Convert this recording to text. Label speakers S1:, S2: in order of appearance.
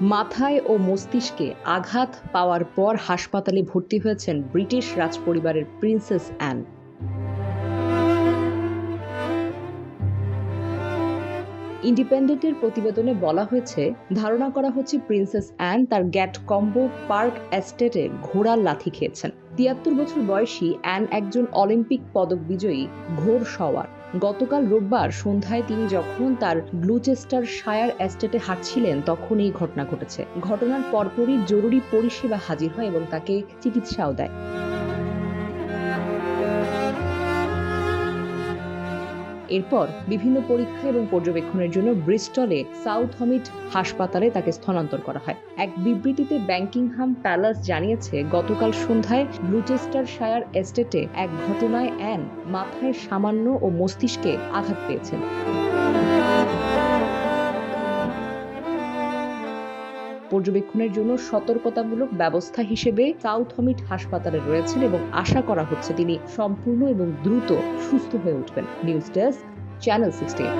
S1: মাথায় ও মস্তিষ্কে আঘাত পাওয়ার পর হাসপাতালে ভর্তি হয়েছেন ব্রিটিশ রাজপরিবারের প্রিন্সেস অ্যান। ইন্ডিপেন্ডেন্টের প্রতিবেদনে বলা হয়েছে, ধারণা করা হচ্ছে প্রিন্সেস অ্যান তার গ্যাট কম্বো পার্ক এস্টেটে ঘোড়ার লাথি খেয়েছেন। তিয়াত্তর বছর বয়সী অ্যান একজন অলিম্পিক পদক বিজয়ী ঘোর সওয়ার গতকাল রোববার সন্ধ্যায় তিনি যখন তার গ্লুচেস্টার শায়ার এস্টেটে হাঁটছিলেন, তখন এই ঘটনা ঘটেছে। ঘটনার পরপরই জরুরি পরিষেবা হাজির হয় এবং তাকে চিকিৎসাও দেয়। এরপর বিভিন্ন পরীক্ষা এবং পর্যবেক্ষণের জন্য ব্রিস্টলে সাউথ হমিট হাসপাতালে তাকে স্থানান্তর করা হয়। এক বিবৃতিতে ব্যাংকিংহাম প্যালাস জানিয়েছে, গতকাল সন্ধ্যায় ব্লুচেস্টার শায়ার এস্টেটে এক ঘটনায় অ্যান মাথায় সামান্য ও মস্তিষ্কে আঘাত পেয়েছেন। পর্যবেক্ষণের জন্য সতর্কতামূলক ব্যবস্থা হিসেবে সাউথ হমিট হাসপাতালে রয়েছেন এবং আশা করা হচ্ছে তিনি সম্পূর্ণ এবং দ্রুত সুস্থ হয়ে উঠবেন। News desk channel sixteen.